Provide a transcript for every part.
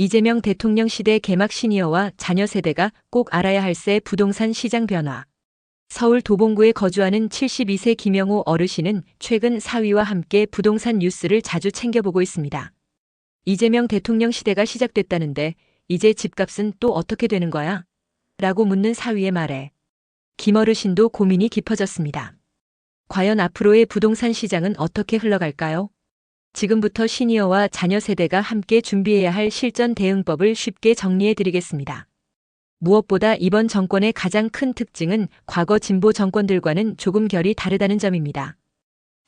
이재명 대통령 시대 개막 시니어와 자녀 세대가 꼭 알아야 할새 부동산 시장 변화. 서울 도봉구에 거주하는 72세 김영호 어르신은 최근 사위와 함께 부동산 뉴스를 자주 챙겨보고 있습니다. 이재명 대통령 시대가 시작됐다는데 이제 집값은 또 어떻게 되는 거야? 라고 묻는 사위의 말에 김 어르신도 고민이 깊어졌습니다. 과연 앞으로의 부동산 시장은 어떻게 흘러갈까요? 지금부터 시니어와 자녀 세대가 함께 준비해야 할 실전 대응법을 쉽게 정리해 드리겠습니다. 무엇보다 이번 정권의 가장 큰 특징은 과거 진보 정권들과는 조금 결이 다르다는 점입니다.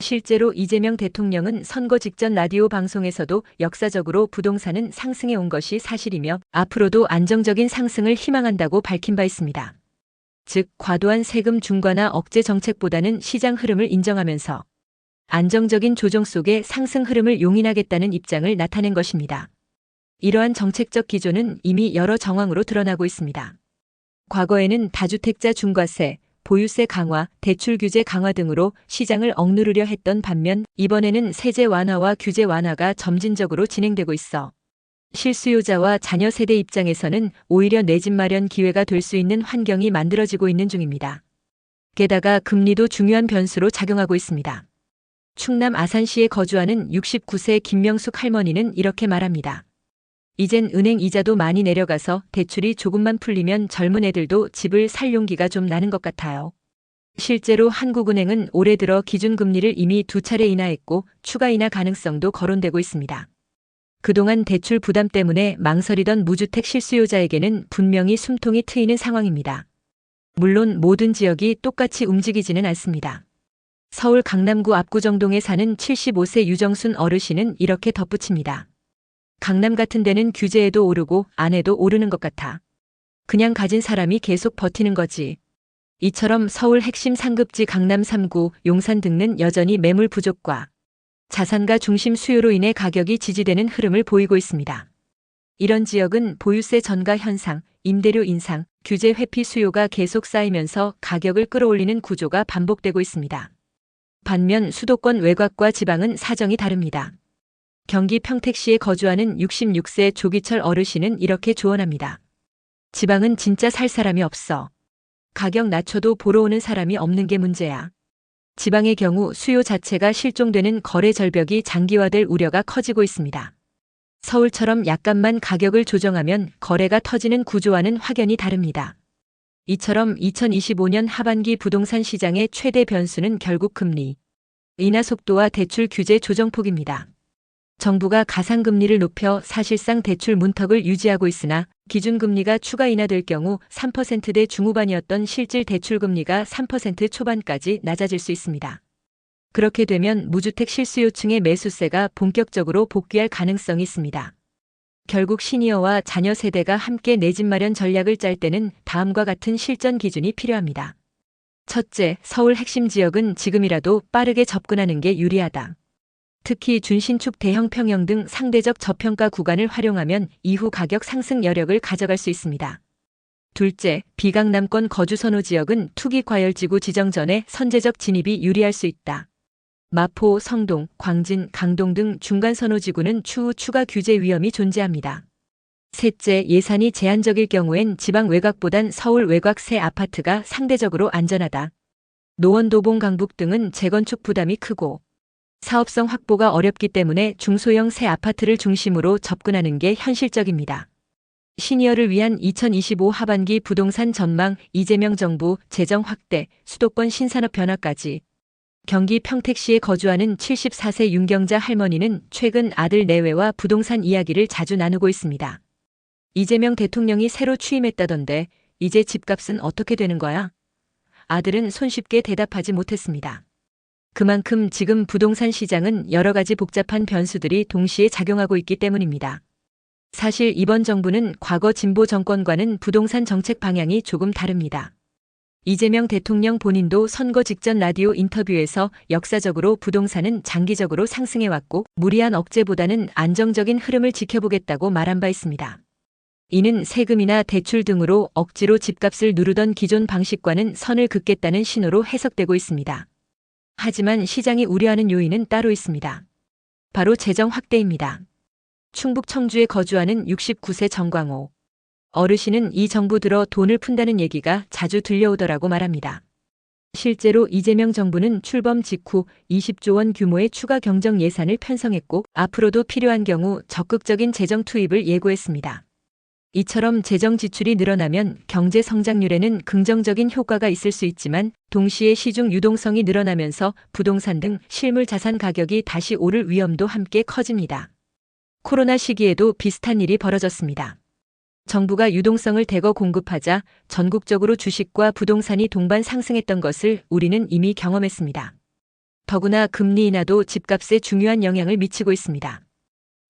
실제로 이재명 대통령은 선거 직전 라디오 방송에서도 역사적으로 부동산은 상승해 온 것이 사실이며 앞으로도 안정적인 상승을 희망한다고 밝힌 바 있습니다. 즉, 과도한 세금 중과나 억제 정책보다는 시장 흐름을 인정하면서 안정적인 조정 속에 상승 흐름을 용인하겠다는 입장을 나타낸 것입니다. 이러한 정책적 기조는 이미 여러 정황으로 드러나고 있습니다. 과거에는 다주택자 중과세, 보유세 강화, 대출 규제 강화 등으로 시장을 억누르려 했던 반면 이번에는 세제 완화와 규제 완화가 점진적으로 진행되고 있어 실수요자와 자녀 세대 입장에서는 오히려 내 집 마련 기회가 될 수 있는 환경이 만들어지고 있는 중입니다. 게다가 금리도 중요한 변수로 작용하고 있습니다. 충남 아산시에 거주하는 69세 김명숙 할머니는 이렇게 말합니다. 이젠 은행 이자도 많이 내려가서 대출이 조금만 풀리면 젊은 애들도 집을 살 용기가 좀 나는 것 같아요. 실제로 한국은행은 올해 들어 기준금리를 이미 두 차례 인하했고 추가 인하 가능성도 거론되고 있습니다. 그동안 대출 부담 때문에 망설이던 무주택 실수요자에게는 분명히 숨통이 트이는 상황입니다. 물론 모든 지역이 똑같이 움직이지는 않습니다. 서울 강남구 압구정동에 사는 75세 유정순 어르신은 이렇게 덧붙입니다. 강남 같은 데는 규제에도 오르고 안에도 오르는 것 같아. 그냥 가진 사람이 계속 버티는 거지. 이처럼 서울 핵심 상급지 강남 3구, 용산 등은 여전히 매물 부족과 자산가 중심 수요로 인해 가격이 지지되는 흐름을 보이고 있습니다. 이런 지역은 보유세 전가 현상, 임대료 인상, 규제 회피 수요가 계속 쌓이면서 가격을 끌어올리는 구조가 반복되고 있습니다. 반면 수도권 외곽과 지방은 사정이 다릅니다. 경기 평택시에 거주하는 66세 조기철 어르신은 이렇게 조언합니다. 지방은 진짜 살 사람이 없어. 가격 낮춰도 보러 오는 사람이 없는 게 문제야. 지방의 경우 수요 자체가 실종되는 거래 절벽이 장기화될 우려가 커지고 있습니다. 서울처럼 약간만 가격을 조정하면 거래가 터지는 구조와는 확연히 다릅니다. 이처럼 2025년 하반기 부동산 시장의 최대 변수는 결국 금리, 인하 속도와 대출 규제 조정폭입니다. 정부가 가상금리를 높여 사실상 대출 문턱을 유지하고 있으나 기준금리가 추가 인하될 경우 3%대 중후반이었던 실질 대출금리가 3% 초반까지 낮아질 수 있습니다. 그렇게 되면 무주택 실수요층의 매수세가 본격적으로 복귀할 가능성이 있습니다. 결국 시니어와 자녀 세대가 함께 내 집 마련 전략을 짤 때는 다음과 같은 실전 기준이 필요합니다. 첫째, 서울 핵심 지역은 지금이라도 빠르게 접근하는 게 유리하다. 특히 준신축 대형 평형 등 상대적 저평가 구간을 활용하면 이후 가격 상승 여력을 가져갈 수 있습니다. 둘째, 비강남권 거주 선호 지역은 투기 과열지구 지정 전에 선제적 진입이 유리할 수 있다. 마포, 성동, 광진, 강동 등 중간 선호 지구는 추후 추가 규제 위험이 존재합니다. 셋째, 예산이 제한적일 경우엔 지방 외곽보단 서울 외곽 새 아파트가 상대적으로 안전하다. 노원도봉 강북 등은 재건축 부담이 크고 사업성 확보가 어렵기 때문에 중소형 새 아파트를 중심으로 접근하는 게 현실적입니다. 시니어를 위한 2025 하반기 부동산 전망 이재명 정부 재정 확대, 수도권 신산업 변화까지 경기 평택시에 거주하는 74세 윤경자 할머니는 최근 아들 내외와 부동산 이야기를 자주 나누고 있습니다. 이재명 대통령이 새로 취임했다던데 이제 집값은 어떻게 되는 거야? 아들은 손쉽게 대답하지 못했습니다. 그만큼 지금 부동산 시장은 여러 가지 복잡한 변수들이 동시에 작용하고 있기 때문입니다. 사실 이번 정부는 과거 진보 정권과는 부동산 정책 방향이 조금 다릅니다. 이재명 대통령 본인도 선거 직전 라디오 인터뷰에서 역사적으로 부동산은 장기적으로 상승해왔고 무리한 억제보다는 안정적인 흐름을 지켜보겠다고 말한 바 있습니다. 이는 세금이나 대출 등으로 억지로 집값을 누르던 기존 방식과는 선을 긋겠다는 신호로 해석되고 있습니다. 하지만 시장이 우려하는 요인은 따로 있습니다. 바로 재정 확대입니다. 충북 청주에 거주하는 69세 정광호. 어르신은 이 정부 들어 돈을 푼다는 얘기가 자주 들려오더라고 말합니다. 실제로 이재명 정부는 출범 직후 20조 원 규모의 추가 경정 예산을 편성했고 앞으로도 필요한 경우 적극적인 재정 투입을 예고했습니다. 이처럼 재정 지출이 늘어나면 경제 성장률에는 긍정적인 효과가 있을 수 있지만 동시에 시중 유동성이 늘어나면서 부동산 등 실물 자산 가격이 다시 오를 위험도 함께 커집니다. 코로나 시기에도 비슷한 일이 벌어졌습니다. 정부가 유동성을 대거 공급하자 전국적으로 주식과 부동산이 동반 상승했던 것을 우리는 이미 경험했습니다. 더구나 금리 인하도 집값에 중요한 영향을 미치고 있습니다.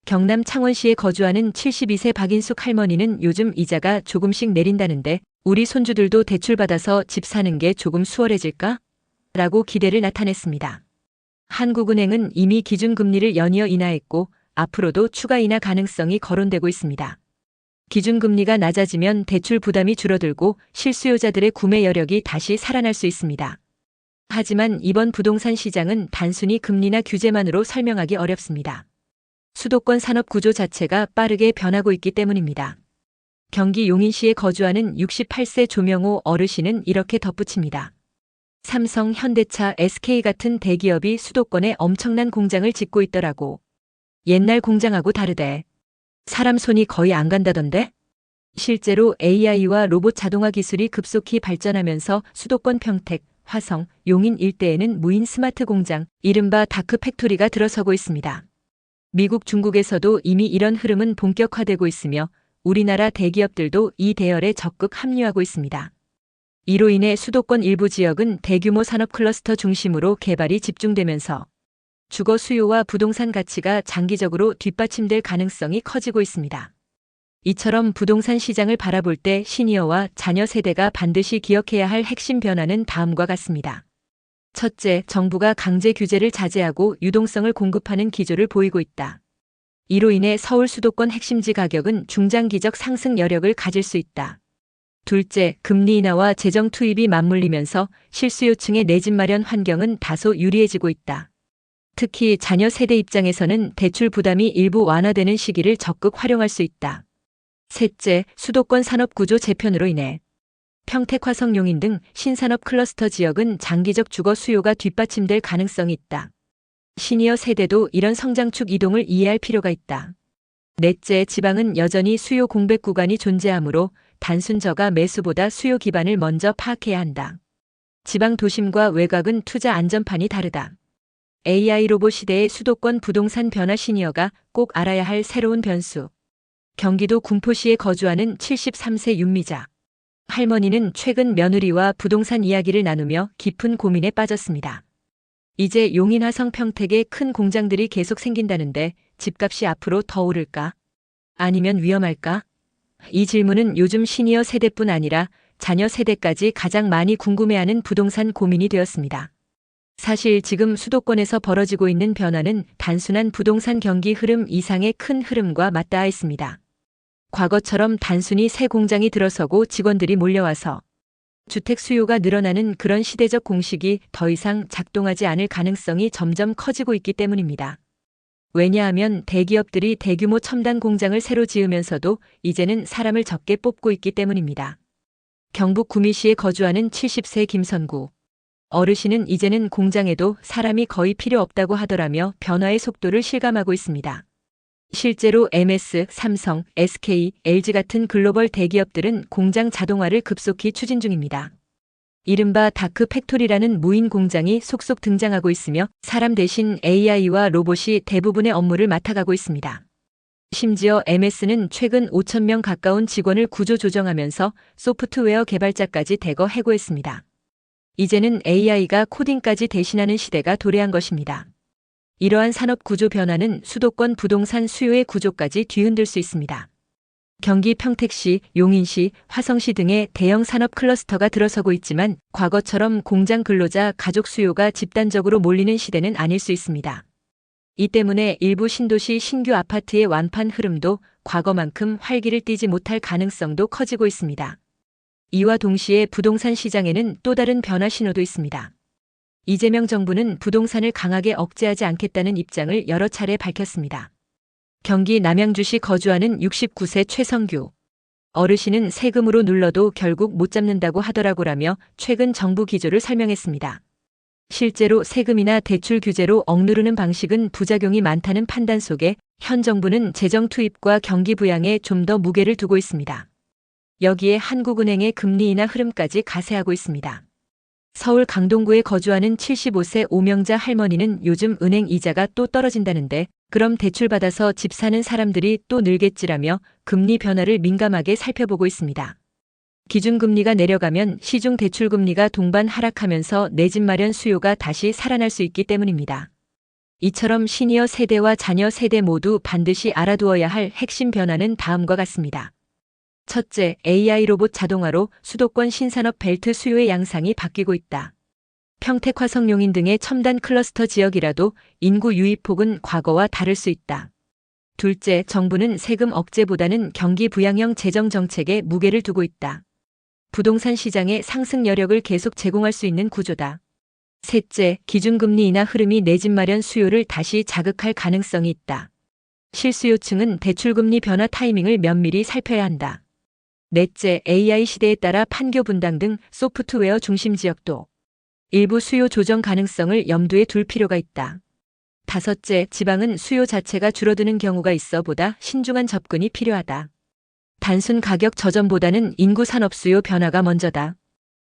경남 창원시에 거주하는 72세 박인숙 할머니는 요즘 이자가 조금씩 내린다는데 우리 손주들도 대출받아서 집 사는 게 조금 수월해질까? 라고 기대를 나타냈습니다. 한국은행은 이미 기준금리를 연이어 인하했고 앞으로도 추가 인하 가능성이 거론되고 있습니다. 기준금리가 낮아지면 대출 부담이 줄어들고 실수요자들의 구매 여력이 다시 살아날 수 있습니다. 하지만 이번 부동산 시장은 단순히 금리나 규제만으로 설명하기 어렵습니다. 수도권 산업 구조 자체가 빠르게 변하고 있기 때문입니다. 경기 용인시에 거주하는 68세 조명호 어르신은 이렇게 덧붙입니다. 삼성, 현대차, SK 같은 대기업이 수도권에 엄청난 공장을 짓고 있더라고. 옛날 공장하고 다르대. 사람 손이 거의 안 간다던데? 실제로 AI와 로봇 자동화 기술이 급속히 발전하면서 수도권 평택, 화성, 용인 일대에는 무인 스마트 공장, 이른바 다크 팩토리가 들어서고 있습니다. 미국, 중국에서도 이미 이런 흐름은 본격화되고 있으며 우리나라 대기업들도 이 대열에 적극 합류하고 있습니다. 이로 인해 수도권 일부 지역은 대규모 산업 클러스터 중심으로 개발이 집중되면서 주거 수요와 부동산 가치가 장기적으로 뒷받침될 가능성이 커지고 있습니다. 이처럼 부동산 시장을 바라볼 때 시니어와 자녀 세대가 반드시 기억해야 할 핵심 변화는 다음과 같습니다. 첫째, 정부가 강제 규제를 자제하고 유동성을 공급하는 기조를 보이고 있다. 이로 인해 서울 수도권 핵심지 가격은 중장기적 상승 여력을 가질 수 있다. 둘째, 금리 인하와 재정 투입이 맞물리면서 실수요층의 내 집 마련 환경은 다소 유리해지고 있다. 특히 자녀 세대 입장에서는 대출 부담이 일부 완화되는 시기를 적극 활용할 수 있다. 셋째, 수도권 산업 구조 재편으로 인해 평택 화성 용인 등 신산업 클러스터 지역은 장기적 주거 수요가 뒷받침될 가능성이 있다. 시니어 세대도 이런 성장축 이동을 이해할 필요가 있다. 넷째, 지방은 여전히 수요 공백 구간이 존재하므로 단순 저가 매수보다 수요 기반을 먼저 파악해야 한다. 지방 도심과 외곽은 투자 안전판이 다르다. AI 로봇 시대의 수도권 부동산 변화 시니어가 꼭 알아야 할 새로운 변수. 경기도 군포시에 거주하는 73세 윤미자. 할머니는 최근 며느리와 부동산 이야기를 나누며 깊은 고민에 빠졌습니다. 이제 용인 화성 평택에 큰 공장들이 계속 생긴다는데 집값이 앞으로 더 오를까? 아니면 위험할까? 이 질문은 요즘 시니어 세대뿐 아니라 자녀 세대까지 가장 많이 궁금해하는 부동산 고민이 되었습니다. 사실 지금 수도권에서 벌어지고 있는 변화는 단순한 부동산 경기 흐름 이상의 큰 흐름과 맞닿아 있습니다. 과거처럼 단순히 새 공장이 들어서고 직원들이 몰려와서 주택 수요가 늘어나는 그런 시대적 공식이 더 이상 작동하지 않을 가능성이 점점 커지고 있기 때문입니다. 왜냐하면 대기업들이 대규모 첨단 공장을 새로 지으면서도 이제는 사람을 적게 뽑고 있기 때문입니다. 경북 구미시에 거주하는 70세 김선구. 어르신은 이제는 공장에도 사람이 거의 필요 없다고 하더라며 변화의 속도를 실감하고 있습니다. 실제로 MS, 삼성, SK, LG 같은 글로벌 대기업들은 공장 자동화를 급속히 추진 중입니다. 이른바 다크 팩토리라는 무인 공장이 속속 등장하고 있으며 사람 대신 AI와 로봇이 대부분의 업무를 맡아가고 있습니다. 심지어 MS는 최근 5천명 가까운 직원을 구조 조정하면서 소프트웨어 개발자까지 대거 해고했습니다. 이제는 AI가 코딩까지 대신하는 시대가 도래한 것입니다. 이러한 산업 구조 변화는 수도권 부동산 수요의 구조까지 뒤흔들 수 있습니다. 경기 평택시, 용인시, 화성시 등의 대형 산업 클러스터가 들어서고 있지만 과거처럼 공장 근로자 가족 수요가 집단적으로 몰리는 시대는 아닐 수 있습니다. 이 때문에 일부 신도시 신규 아파트의 완판 흐름도 과거만큼 활기를 띠지 못할 가능성도 커지고 있습니다. 이와 동시에 부동산 시장에는 또 다른 변화 신호도 있습니다. 이재명 정부는 부동산을 강하게 억제하지 않겠다는 입장을 여러 차례 밝혔습니다. 경기 남양주시 거주하는 69세 최성규. 어르신은 세금으로 눌러도 결국 못 잡는다고 하더라고라며 최근 정부 기조를 설명했습니다. 실제로 세금이나 대출 규제로 억누르는 방식은 부작용이 많다는 판단 속에 현 정부는 재정 투입과 경기 부양에 좀 더 무게를 두고 있습니다. 여기에 한국은행의 금리 인하 흐름까지 가세하고 있습니다. 서울 강동구에 거주하는 75세 오명자 할머니는 요즘 은행 이자가 또 떨어진다는데 그럼 대출 받아서 집 사는 사람들이 또 늘겠지라며 금리 변화를 민감하게 살펴보고 있습니다. 기준금리가 내려가면 시중 대출금리가 동반 하락하면서 내 집 마련 수요가 다시 살아날 수 있기 때문입니다. 이처럼 시니어 세대와 자녀 세대 모두 반드시 알아두어야 할 핵심 변화는 다음과 같습니다. 첫째, AI 로봇 자동화로 수도권 신산업 벨트 수요의 양상이 바뀌고 있다. 평택 화성 용인 등의 첨단 클러스터 지역이라도 인구 유입폭은 과거와 다를 수 있다. 둘째, 정부는 세금 억제보다는 경기 부양형 재정 정책에 무게를 두고 있다. 부동산 시장에 상승 여력을 계속 제공할 수 있는 구조다. 셋째, 기준금리 인하 흐름이 내 집 마련 수요를 다시 자극할 가능성이 있다. 실수요층은 대출금리 변화 타이밍을 면밀히 살펴야 한다. 넷째, AI 시대에 따라 판교 분당 등 소프트웨어 중심 지역도 일부 수요 조정 가능성을 염두에 둘 필요가 있다. 다섯째, 지방은 수요 자체가 줄어드는 경우가 있어 보다 신중한 접근이 필요하다. 단순 가격 저점보다는 인구 산업 수요 변화가 먼저다.